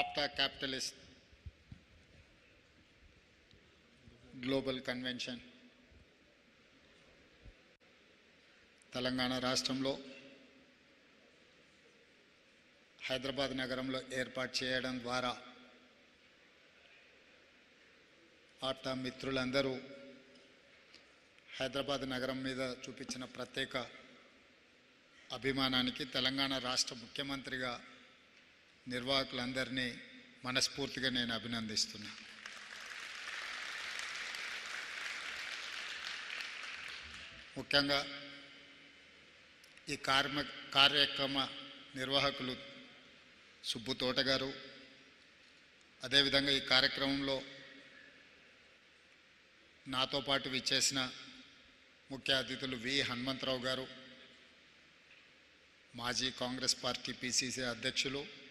APTA capitalist global convention. Telangana రాష్ట్రంలో హైదరాబాద్ నగరంలో ఏర్పాటు చేయడం ద్వారా ఆప్టా మిత్రులందరూ హైదరాబాద్ నగరం మీద చూపించిన ప్రత్యేక అభిమానానికి తెలంగాణ రాష్ట్ర ముఖ్యమంత్రిగా నిర్వాహకులందరినీ మనస్ఫూర్తిగా నేను అభినందిస్తున్నా. ముఖ్యంగా ఈ కార్మ కార్యక్రమ నిర్వాహకులు సుబ్బు తోట గారు అదేవిధంగా ఈ కార్యక్రమంలో నాతో పాటు విచ్చేసిన ముఖ్య అతిథులు వి హనుమంతరావు గారు మాజీ కాంగ్రెస్ పార్టీ పిసిసి అధ్యక్షులు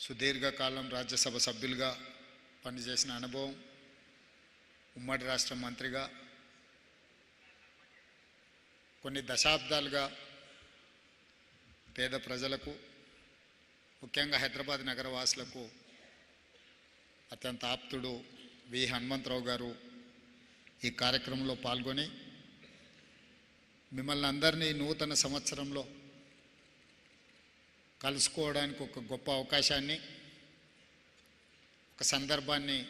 సుదీర్ఘకాలం రాజ్యసభ సభ్యులుగా పనిచేసిన అనుభవం ఉమ్మడి రాష్ట్ర మంత్రిగా కొన్ని దశాబ్దాలుగా పేద ప్రజలకు ముఖ్యంగా హైదరాబాద్ నగర వాసులకు అత్యంత ఆప్తుడు వి. హనుమంతరావు గారు ఈ కార్యక్రమంలో పాల్గొని మిమ్మల్ని అందరినీ నూతన సంవత్సరంలో కలుసుకోవడానికి ఒక గొప్ప అవకాశాన్ని ఒక సందర్భాన్ని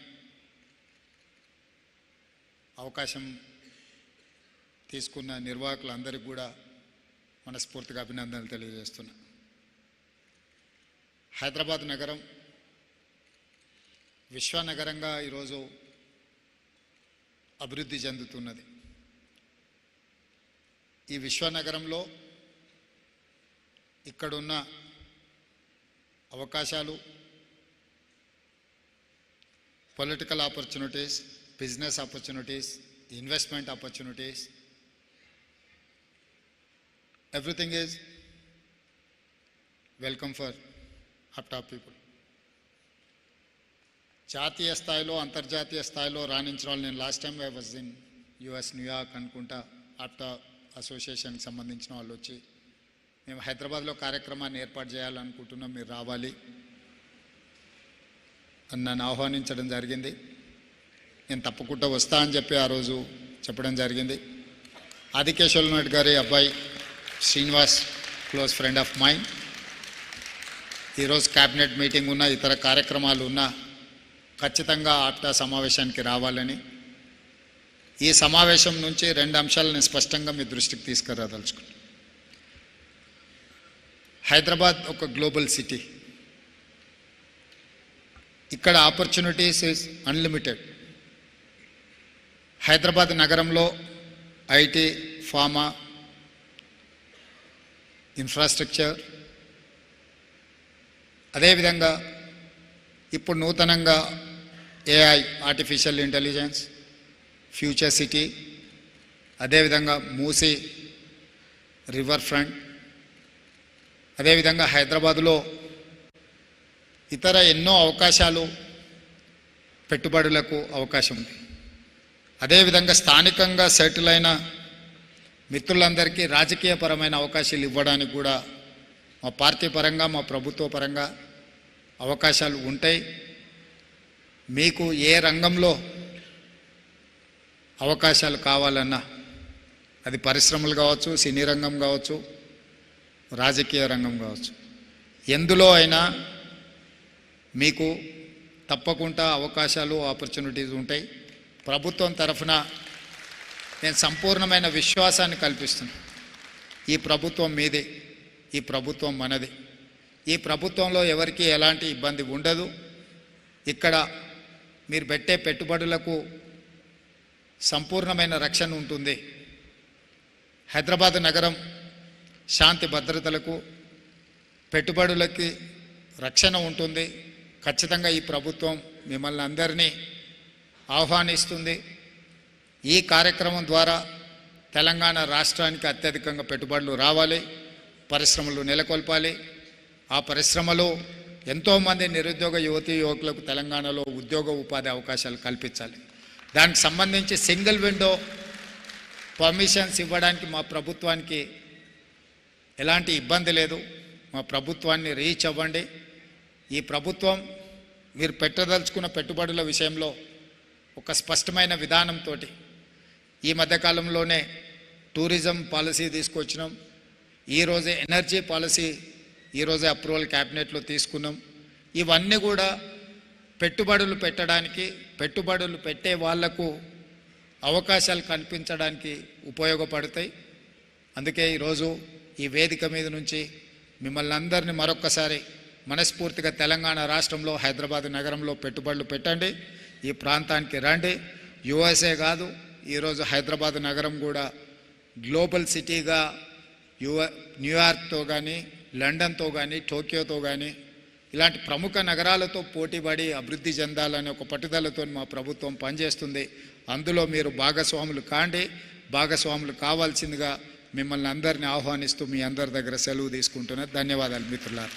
అవకాశం తీసుకున్న నిర్వాహకులందరికీ కూడా మనస్ఫూర్తిగా అభినందనలు తెలియజేస్తున్నా. హైదరాబాద్ నగరం విశ్వనగరంగా ఈరోజు అభివృద్ధి చెందుతున్నది. ఈ విశ్వనగరంలో ఇక్కడున్న అవకాశాలు political opportunities business opportunities investment opportunities everything is welcome for హప్టాప్ people జాతీయ స్థాయిలో అంతర్జాతీయ స్థాయిలో రాణించిన వాళ్ళు నేను last time I was in U S New York అనుకుంటా హప్టా అసోసియేషన్కి సంబంధించిన వాళ్ళు వచ్చి మేము హైదరాబాద్లో కార్యక్రమాన్ని ఏర్పాటు చేయాలనుకుంటున్నాం మీరు రావాలి అని నన్ను ఆహ్వానించడం జరిగింది. నేను తప్పకుండా వస్తా అని చెప్పి ఆ రోజు చెప్పడం జరిగింది. ఆదికేశ్వర నాయుడు గారి అబ్బాయి Srinivas close friend of mind ఈరోజు క్యాబినెట్ మీటింగ్ ఉన్న ఇతర కార్యక్రమాలు ఉన్నా ఖచ్చితంగా ఆప్టా సమావేశానికి రావాలని. ఈ సమావేశం నుంచి రెండు అంశాలను స్పష్టంగా మీ దృష్టికి తీసుకురాదలుచుకున్నాను హైదరాబాద్ ఒక గ్లోబల్ సిటీ. ఇక్కడ ఆపర్చునిటీస్ ఇస్ అన్లిమిటెడ్. హైదరాబాద్ నగరంలో ఐటీ ఫార్మా ఇన్ఫ్రాస్ట్రక్చర్. అదేవిధంగా ఇప్పుడు నూతనంగా AI artificial intelligence future city అదేవిధంగా మూసి రివర్ ఫ్రంట్ అదేవిధంగా హైదరాబాదులో ఇతర ఎన్నో అవకాశాలు పెట్టుబడులకు అవకాశం ఉంది. అదేవిధంగా స్థానికంగా సెటిల్ అయిన మిత్రులందరికీ రాజకీయపరమైన అవకాశాలు ఇవ్వడానికి కూడా మా పార్టీ పరంగా మా ప్రభుత్వ పరంగా అవకాశాలు ఉంటాయి. మీకు ఏ రంగంలో అవకాశాలు కావాలన్నా అది పరిశ్రమలు కావచ్చు సినీ రంగం కావచ్చు రాజకీయ రంగం కావచ్చు. ఎందులో అయినా మీకు తప్పకుండా అవకాశాలు ఆపర్చునిటీస్ ఉంటాయి. ప్రభుత్వం తరఫున నేను సంపూర్ణమైన విశ్వాసాన్ని కల్పిస్తున్నాను ఈ ప్రభుత్వం మీదే ఈ ప్రభుత్వం మనది. ఈ ప్రభుత్వంలో ఎవరికి ఎలాంటి ఇబ్బంది ఉండదు. ఇక్కడ మీరు పెట్టే పెట్టుబడులకు సంపూర్ణమైన రక్షణ ఉంటుంది. హైదరాబాద్ నగరం శాంతి భద్రతలకు పెట్టుబడులకి రక్షణ ఉంటుంది. ఖచ్చితంగా ఈ ప్రభుత్వం మిమ్మల్ని అందరినీ ఆహ్వానిస్తుంది. ఈ కార్యక్రమం ద్వారా తెలంగాణ రాష్ట్రానికి అత్యధికంగా పెట్టుబడులు రావాలి పరిశ్రమలు నెలకొల్పాలి. ఆ పరిశ్రమలు ఎంతోమంది నిరుద్యోగ యువతీ యువకులకు తెలంగాణలో ఉద్యోగ ఉపాధి అవకాశాలు కల్పించాలి. దానికి సంబంధించి సింగిల్ విండో పర్మిషన్స్ ఇవ్వడానికి మా ప్రభుత్వానికి ఎలాంటి ఇబ్బంది లేదు. మా ప్రభుత్వాన్ని రీచ్ అవ్వండి. ఈ ప్రభుత్వం మీరు పెట్టదలుచుకున్న పెట్టుబడుల విషయంలో ఒక స్పష్టమైన విధానంతో ఈ మధ్యకాలంలోనే టూరిజం పాలసీ తీసుకొచ్చినాం. ఈరోజే ఎనర్జీ పాలసీ ఈరోజే అప్రూవల్ క్యాబినెట్లో తీసుకున్నాం. ఇవన్నీ కూడా పెట్టుబడులు పెట్టడానికి పెట్టుబడులు పెట్టే వాళ్ళకు అవకాశాలు కనిపించడానికి ఉపయోగపడతాయి. అందుకే ఈరోజు ఈ వేదిక మీద నుంచి మిమ్మల్ని అందరినీ మరొక్కసారి మనస్ఫూర్తిగా తెలంగాణ రాష్ట్రంలో హైదరాబాద్ నగరంలో పెట్టుబడులు పెట్టండి. ఈ ప్రాంతానికి రండి. యుఎస్ఏ కాదు ఈరోజు హైదరాబాద్ నగరం కూడా గ్లోబల్ సిటీగా యువ న్యూయార్క్తో కానీ లండన్తో కానీ టోక్యోతో కానీ ఇలాంటి ప్రముఖ నగరాలతో పోటీపడి అభివృద్ధి చెందాలనే ఒక పట్టుదలతో మా ప్రభుత్వం పనిచేస్తుంది. అందులో మీరు భాగస్వాములు కాండి. భాగస్వాములు కావాల్సిందిగా మిమ్మల్ని అందరిని ఆహ్వానిస్తూ మీ అందరి దగ్గర సెలవు తీసుకుంటున్నా ధన్యవాదాలు మిత్రులారా.